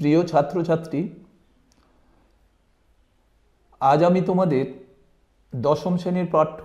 প্রিয় ছাত্রছাত্রী, আজ আমি তোমাদের দশম শ্রেণির পাঠ্য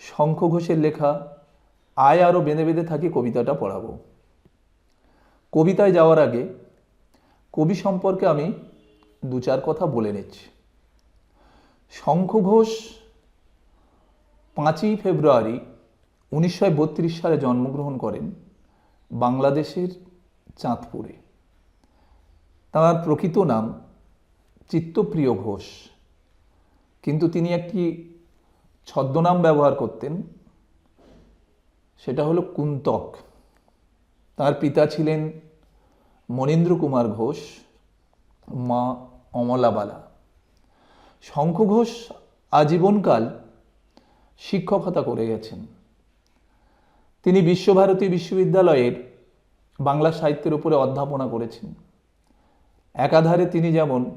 শঙ্খ ঘোষের লেখা আয় আরও বেঁধে বেঁধে থাকি কবিতাটা পড়াবো। কবিতায় যাওয়ার আগে কবি সম্পর্কে আমি দু চার কথা বলে নিচ্ছি। শঙ্খ ঘোষ পাঁচই ফেব্রুয়ারি উনিশশো বত্রিশ সালে জন্মগ্রহণ করেন বাংলাদেশের চাঁদপুরে। তাঁর প্রকৃত নাম চিত্তপ্রিয় ঘোষ। কিন্তু তিনি একটি ছদ্মনাম ব্যবহার করতেন, সেটা হলো কুন্তক। তার পিতা ছিলেন মনীন্দ্র কুমার ঘোষ, মা অমলাবালা। শঙ্খ ঘোষ আজীবনকাল শিক্ষকতা করে গেছেন। তিনি বিশ্বভারতী বিশ্ববিদ্যালয়ের বাংলা সাহিত্যের উপরে অধ্যাপনা করেছেন। একাধারে তিনি যেমন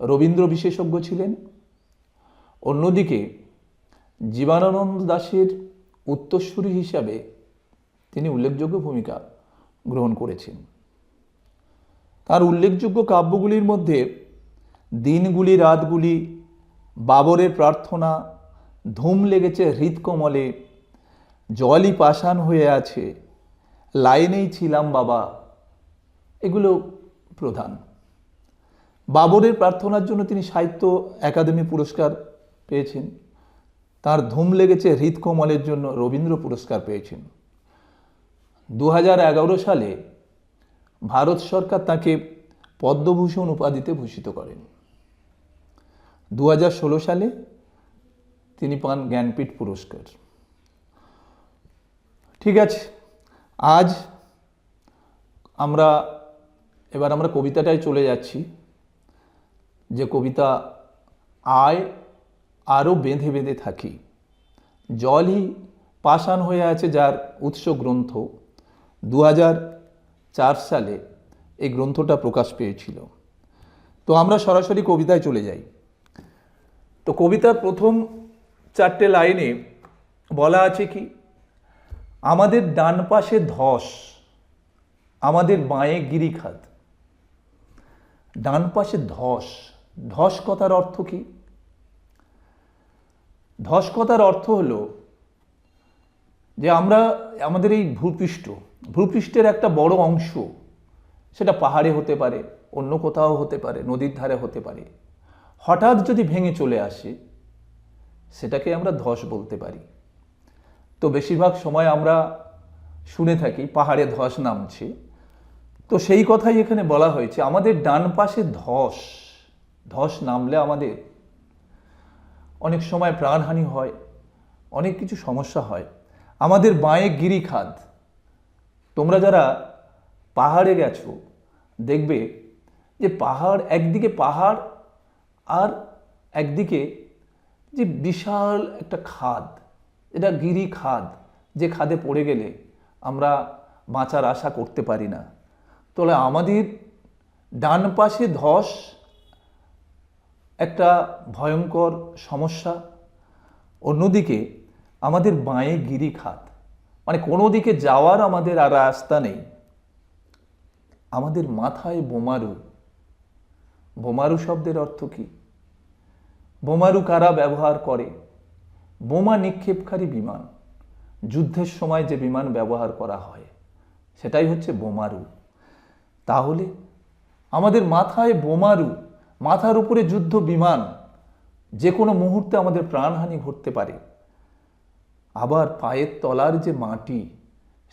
রবীন্দ্র বিশেষজ্ঞ ছিলেন, অন্যদিকে জীবনানন্দ দাশের উত্তরসূরি হিসাবে তিনি উল্লেখযোগ্য ভূমিকা গ্রহণ করেছেন। তার উল্লেখযোগ্য কাব্যগুলির মধ্যে দিনগুলি, রাতগুলি, বাবরের প্রার্থনা, ধুম লেগেছে হৃদকমলে, জলই পাষাণ হয়ে আছে, লাইনেই ছিলাম বাবা, এগুলো প্রধান। বাবরের প্রার্থনার জন্য তিনি সাহিত্য একাডেমি পুরস্কার পেয়েছেন। তার ধুম লেগেছে হৃদকমলের জন্য রবীন্দ্র পুরস্কার পেয়েছেন। দু হাজার এগারো সালে ভারত সরকার তাকে পদ্মভূষণ উপাধিতে ভূষিত করেন। দু হাজার ষোলো সালে তিনি পান জ্ঞানপীঠ পুরস্কার। ঠিক আছে, আজ আমরা, এবার আমরা কবিতাটায় চলে যাচ্ছি। যে কবিতা আয় আরও বেঁধে বেঁধে থাকি। জলই পাষাণ হয়ে আছে যার উৎস গ্রন্থ। দু সালে এই গ্রন্থটা প্রকাশ পেয়েছিল। তো আমরা সরাসরি কবিতায় চলে যাই। তো কবিতার প্রথম চারটে লাইনে বলা আছে কি, আমাদের ডান পাশে ধস, আমাদের বাঁয়ে গিরিখাত। ডান পাশে ধস ধস কথার অর্থ কি? ধস কথার অর্থ হলো যে আমরা, আমাদের এই ভূপৃষ্ঠ, ভূপৃষ্ঠের একটা বড় অংশ সেটা পাহাড়ে হতে পারে, অন্য কোথাও হতে পারে, নদীর ধারে হতে পারে। হঠাৎ যদি ভেঙে চলে আসে, সেটাকে আমরা ধস বলতে পারি। তো বেশিরভাগ সময় আমরা শুনে থাকি, পাহাড়ে ধস নামছে। তো সেই কথাই এখানে বলা হয়েছে, আমাদের ডান পাশে ধস ধস নামলে আমাদের অনেক সময় প্রাণহানি হয়, অনেক কিছু সমস্যা হয়। আমাদের বাঁয়ে গিরিখাদ তোমরা যারা পাহাড়ে গেছো, দেখবে যে পাহাড় একদিকে পাহাড় আর একদিকে যে বিশাল একটা খাদ, এটা গিরি খাদ, যে খাদে পড়ে গেলে আমরা বাঁচার আশা করতে পারি না। তাহলে আমাদের ডান পাশে ধস একটা ভয়ঙ্কর সমস্যা, অন্যদিকে আমাদের বাঁয়ে গিরি খাত। মানে কোনো দিকে যাওয়ার আমাদের আর রাস্তা নেই। আমাদের মাথায় বোমারু। বোমারু শব্দের অর্থ কি? বোমারু কারা ব্যবহার করে? বোমা নিক্ষেপকারী বিমান। যুদ্ধের সময় যে বিমান ব্যবহার করা হয়, সেটাই হচ্ছে বোমারু। তাহলে আমাদের মাথায় বোমারু মাথার উপরে যুদ্ধ, বিমান, যে কোনো মুহূর্তে আমাদের প্রাণহানি ঘটতে পারে। আবার পায়ের তলার যে মাটি,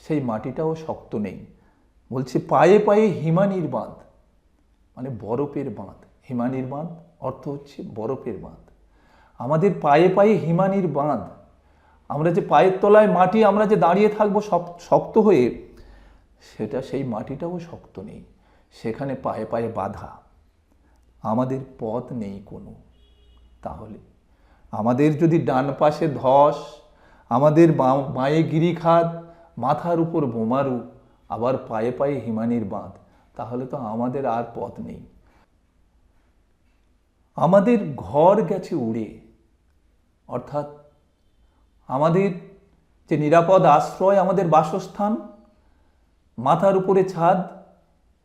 সেই মাটিটাও শক্ত নেই। বলছে, পায়ে পায়ে হিমানির বাঁধ মানে বরফের বাঁধ। হিমানির বাঁধ অর্থ হচ্ছে বরফের বাঁধ। আমাদের পায়ে পায়ে হিমানির বাঁধ আমরা যে পায়ের তলায় মাটি, আমরা যে দাঁড়িয়ে থাকব শক্ত হয়ে, সেটা সেই মাটিটাও শক্ত নেই। সেখানে পায়ে পায়ে বাধা। আমাদের পথ নেই কোনো। তাহলে আমাদের যদি ডান পাশে ধস, আমাদের বাঁয়ে গিরিখাত, মাথার উপর বোমারু, আবার পায়ে পায়ে হিমানির বাঁধ, তাহলে তো আমাদের আর পথ নেই। আমাদের ঘর গেছে উড়ে। অর্থাৎ আমাদের যে নিরাপদ আশ্রয়, আমাদের বাসস্থান, মাথার উপরে ছাদ,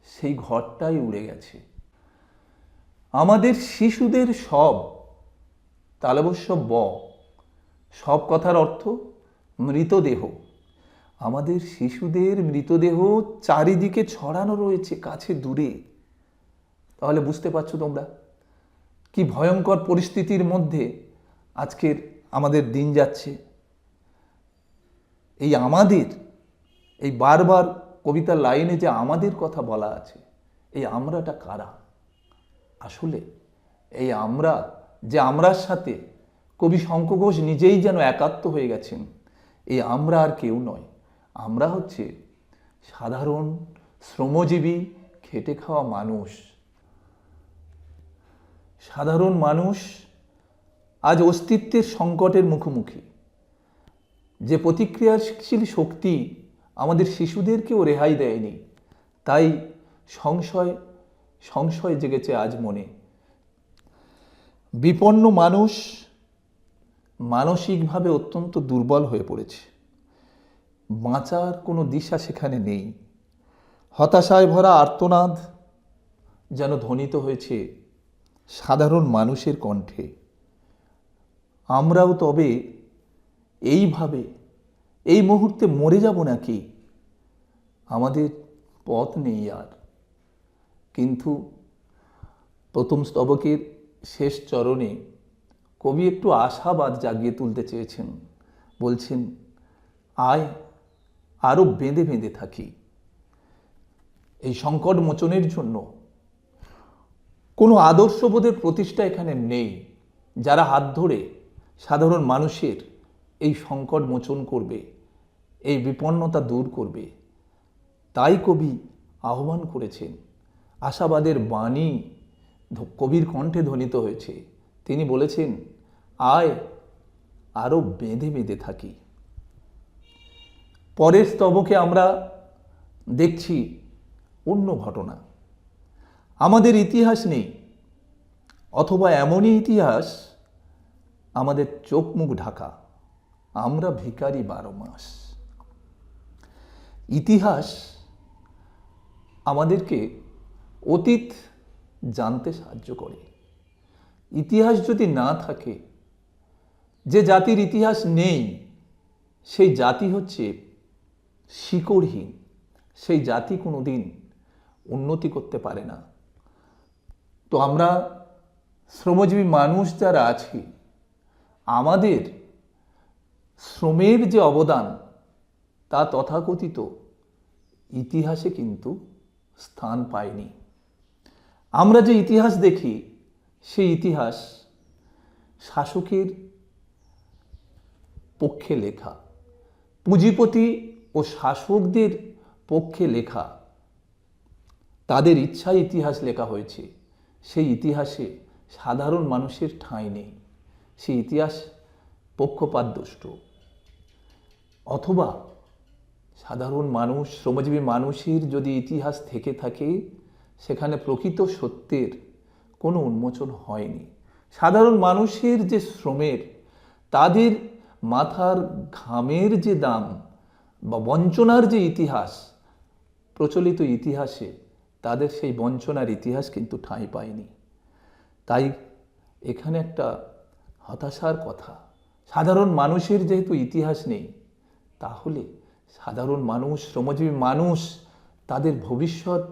সেই ঘরটাই উড়ে গেছে। আমাদের শিশুদের সব তালবস্য ব, সব কথার অর্থ মৃতদেহ। আমাদের শিশুদের মৃতদেহ চারিদিকে ছড়ানো রয়েছে কাছে দূরে। তাহলে বুঝতে পারছ তোমরা কি ভয়ঙ্কর পরিস্থিতির মধ্যে আজকের আমাদের দিন যাচ্ছে। এই আমাদের, এই বারবার কবিতার লাইনে যে আমাদের কথা বলা আছে, এই আমরাটা কারা? আসলে এই আমরা, যে আমরার সাথে কবি শঙ্খ ঘোষ নিজেই যেন একাত্ম হয়ে গেছেন, এই আমরা আর কেউ নয়। আমরা হচ্ছে সাধারণ, শ্রমজীবী, খেটে খাওয়া মানুষ। সাধারণ মানুষ আজ অস্তিত্বের সংকটের মুখোমুখি। যে প্রতিক্রিয়াশীল শক্তি আমাদের শিশুদেরকেও রেহাই দেয়নি, তাই সংশয় সংশয় জেগেছে আজ মনে। বিপন্ন মানুষ মানসিকভাবে অত্যন্ত দুর্বল হয়ে পড়েছে। বাঁচার কোনো দিশা সেখানে নেই। হতাশায় ভরা আর্তনাদ যেন ধ্বনিত হয়েছে সাধারণ মানুষের কণ্ঠে। আমরাও তবে এইভাবে, এই মুহূর্তে মরে যাব নাকি? আমাদের পথ নেই আর। কিন্তু প্রথম স্তবকের শেষ চরণে কবি একটু আশাবাদ জাগিয়ে তুলতে চেয়েছেন। বলছেন, আয় আরও বেঁধে বেঁধে থাকি। এই সংকট মোচনের জন্য কোনো আদর্শবোধের প্রতিষ্ঠা এখানে নেই। যারা হাত ধরে সাধারণ মানুষের এই সংকট মোচন করবে, এই বিপন্নতা দূর করবে, তাই কবি আহ্বান করেছেন। আশাবাদের বাণী কবির কণ্ঠে ধ্বনিত হয়েছে। তিনি বলেছেন, আয় আরও বেঁধে বেঁধে থাকি। পরের স্তবকে আমরা দেখছি অন্য ঘটনা। আমাদের ইতিহাস নেই, অথবা এমনই ইতিহাস, আমাদের চোখ মুখ ঢাকা। আমরা ভিখারি বারো মাস। ইতিহাস আমাদেরকে অতীত জানতে সাহায্য করে। ইতিহাস যদি না থাকে, যে জাতির ইতিহাস নেই, সেই জাতি হচ্ছে শিকড়হীন। সেই জাতি কোনো দিন উন্নতি করতে পারে না। তো আমরা শ্রমজীবী মানুষ যারা আছি, আমাদের শ্রমের যে অবদান, তা তথাকথিত ইতিহাসে কিন্তু স্থান পায়নি। আমরা যে ইতিহাস দেখি, সেই ইতিহাস শাসকের পক্ষে লেখা, পুঁজিপতি ও শাসকদের পক্ষে লেখা, তাদের ইচ্ছায় ইতিহাস লেখা হয়েছে, সেই ইতিহাসে সাধারণ মানুষের ঠাঁই নেই, সেই ইতিহাস পক্ষপাতদুষ্ট। অথবা সাধারণ মানুষ, শ্রমজীবী মানুষের যদি ইতিহাস থেকে থাকে সেখানে প্রকৃত সত্যের কোনো উন্মোচন হয়নি। সাধারণ মানুষের যে শ্রমের, তাদের মাথার ঘামের যে দাম বা বঞ্চনার যে ইতিহাস, প্রচলিত ইতিহাসে তাদের সেই বঞ্চনার ইতিহাস কিন্তু ঠাঁই পায়নি। তাই এখানে একটা হতাশার কথা, সাধারণ মানুষের যেহেতু ইতিহাস নেই, তাহলে সাধারণ মানুষ, শ্রমজীবী মানুষ, তাদের ভবিষ্যৎ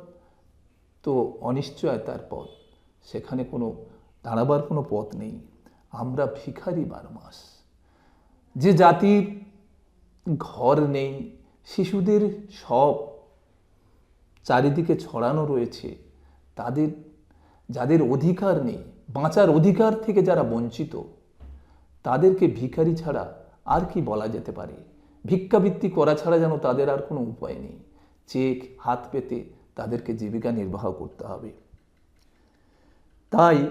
তো অনিশ্চয়তার পথ। সেখানে কোনো, দাঁড়াবার কোনো পথ নেই। আমরা ভিখারি বারো মাস যে জাতির ঘর নেই, শিশুদের সব চারিদিকে ছড়ানো রয়েছে, তাদের, যাদের অধিকার নেই, বাঁচার অধিকার থেকে যারা বঞ্চিত, তাদেরকে ভিখারি ছাড়া আর কি বলা যেতে পারে? ভিক্ষাবৃত্তি করা ছাড়া যেন তাদের আর কোনো উপায় নেই। চেক, হাত পেতে তাদেরকে জীবিকা নির্বাহ করতে হবে। তাই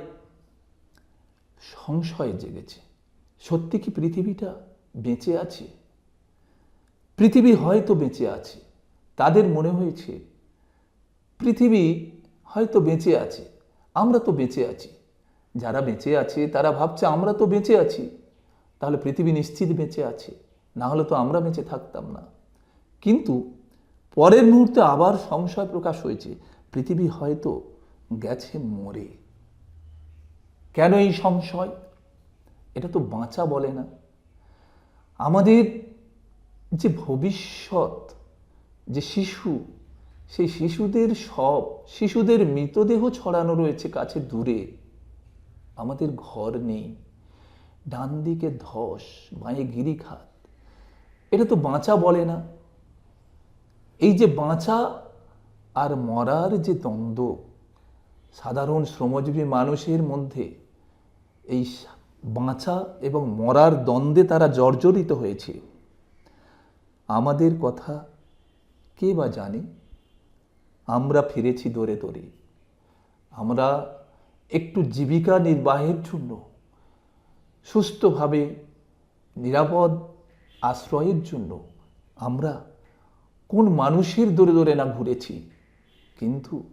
সংশয় জেগেছে। সত্যি কি পৃথিবীটা বেঁচে আছে? পৃথিবী হয়তো বেঁচে আছে। তাদের মনে হয়েছে, পৃথিবী হয়তো বেঁচে আছে, আমরা তো বেঁচে আছি। যারা বেঁচে আছে, তারা ভাবছে, আমরা তো বেঁচে আছি। তাহলে পৃথিবী নিশ্চিত বেঁচে আছে। না হলে তো আমরা বেঁচে থাকতাম না। কিন্তু পরের মুহূর্তে আবার সংশয় প্রকাশ হয়েছে, পৃথিবী হয়তো গেছে মরে। কেন এই সংশয়? এটা তো বাঁচা বলে না। আমাদের যে ভবিষ্যৎ, যে শিশু, সেই শিশুদের সব, শিশুদের মৃতদেহ ছড়ানো রয়েছে কাছে দূরে। আমাদের ঘর নেই। ডান দিকে ধস, বাঁয়ে গিরিখাত। এটা তো বাঁচা বলে না। এই যে বাঁচা আর মরার যে দ্বন্দ্ব, সাধারণ শ্রমজীবী মানুষের মধ্যে এই বাঁচা এবং মরার দ্বন্দ্বে তারা জর্জরিত হয়েছে। আমাদের কথা কে বা জানে? আমরা ফিরেছি দরে দৌড়ে। আমরা একটু জীবিকা নির্বাহের জন্য সুস্থভাবে, নিরাপদ আশ্রয়ের জন্য আমরা কোন মানুষের দৌড়ে দৌড়ে না ঘুরেছি। কিন্তু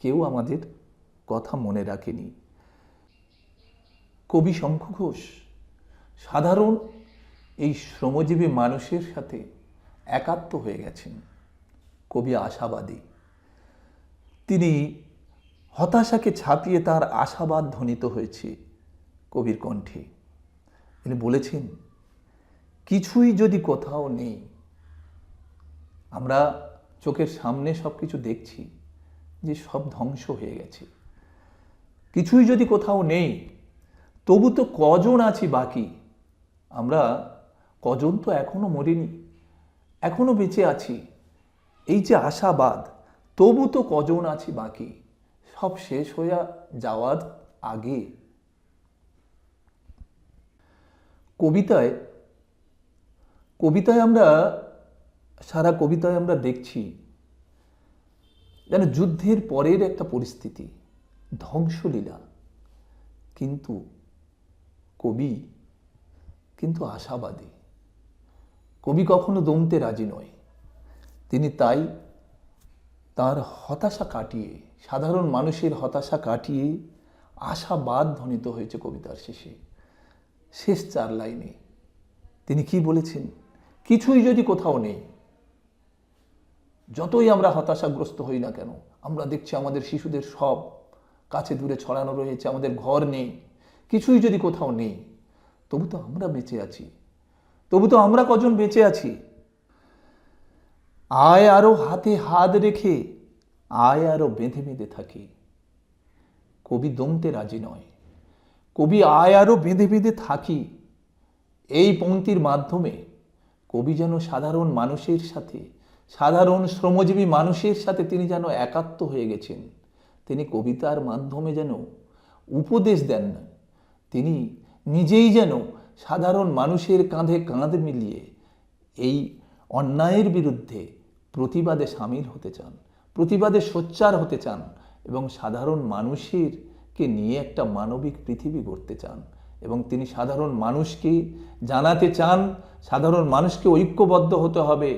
কেউ আমাদের কথা মনে রাখেনি। কবি শঙ্খ ঘোষ, সাধারণ এই শ্রমজীবী মানুষের সাথে একাত্ম হয়ে গেছেন কবি আশাবাদী। তিনি হতাশাকে ছাপিয়ে তার আশাবাদ ধ্বনিত হয়েছে কবির কণ্ঠে। তিনি বলেছেন, কিছুই যদি কোথাও নেই আমরা চোখের সামনে সব কিছু দেখছি যে সব ধ্বংস হয়ে গেছে। কিছুই যদি কোথাও নেই, তবু তো কজন আছি বাকি? আমরা কজন তো এখনও মরিনি, এখনও বেঁচে আছি। এই যে আশাবাদ, তবু তো কজন আছি বাকি? সব শেষ হয়ে যাওয়ার আগে। কবিতায় কবিতায় আমরা সারা কবিতায় আমরা দেখছি যেন যুদ্ধের পরের একটা পরিস্থিতি, ধ্বংসলীলা। কিন্তু কবি কিন্তু আশাবাদী। কবি কখনো দমতে রাজি নয়। তিনি তাই তার হতাশা কাটিয়ে, সাধারণ মানুষের হতাশা কাটিয়ে আশাবাদ ধ্বনিত হয়েছে কবিতার শেষে। শেষ চার লাইনে তিনি কি বলেছেন? কিছুই যদি কোথাও নেই যতই আমরা হতাশাগ্রস্ত হই না কেন, আমরা দেখছি আমাদের শিশুদের সব কাছে দূরে ছড়ানো রয়েছে, আমাদের ঘর নেই, কিছুই যদি কোথাও নেই, তবু তো আমরা বেঁচে আছি। তবু তো আমরা কজন বেঁচে আছি? আয় আরও হাতে হাত রেখে, আয় আরও বেঁধে বেঁধে থাকি। কবি দমতে রাজি নয়। কবি আয় আরও বেঁধে বেঁধে থাকি। এই পংক্তির মাধ্যমে কবি যেন সাধারণ মানুষের সাথে সাধারণ শ্রমজীবী মানুষের সাথে তিনি যেন একাত্ম হয়ে গেছেন, তিনি কবিতার মাধ্যমে যেন উপদেশ দেন না, তিনি নিজেই যেন সাধারণ মানুষের কাঁধে কাঁধ মিলিয়ে এই অন্যায়ের বিরুদ্ধে প্রতিবাদে সামিল হতে চান, প্রতিবাদে সোচ্চার হতে চান এবং সাধারণ মানুষের কে নিয়ে একটা মানবিক পৃথিবী গড়তে চান এবং তিনি সাধারণ মানুষকে জানাতে চান, সাধারণ মানুষকে ঐক্যবদ্ধ হতে হবে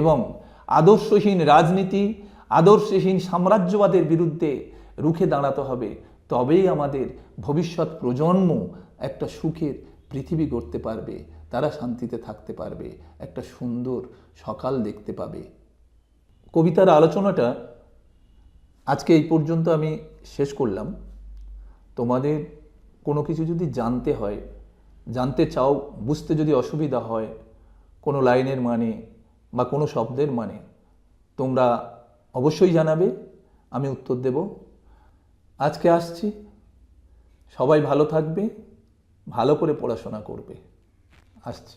এবং আদর্শহীন রাজনীতি, আদর্শহীন সাম্রাজ্যবাদের বিরুদ্ধে রুখে দাঁড়াতে হবে। তবেই আমাদের ভবিষ্যৎ প্রজন্ম একটা সুখের পৃথিবী গড়তে পারবে, তারা শান্তিতে থাকতে পারবে, একটা সুন্দর সকাল দেখতে পাবে। কবিতার আলোচনাটা আজকে এই পর্যন্ত আমি শেষ করলাম। তোমাদের কোনো কিছু যদি জানতে হয়, জানতে চাও, বুঝতে যদি অসুবিধা হয়, কোনো লাইনের মানে বা কোনো শব্দের মানে তোমরা অবশ্যই জানাবে, আমি উত্তর দেব। আজকে আসছি। সবাই ভালো থাকবে, ভালো করে পড়াশোনা করবে। আসছি।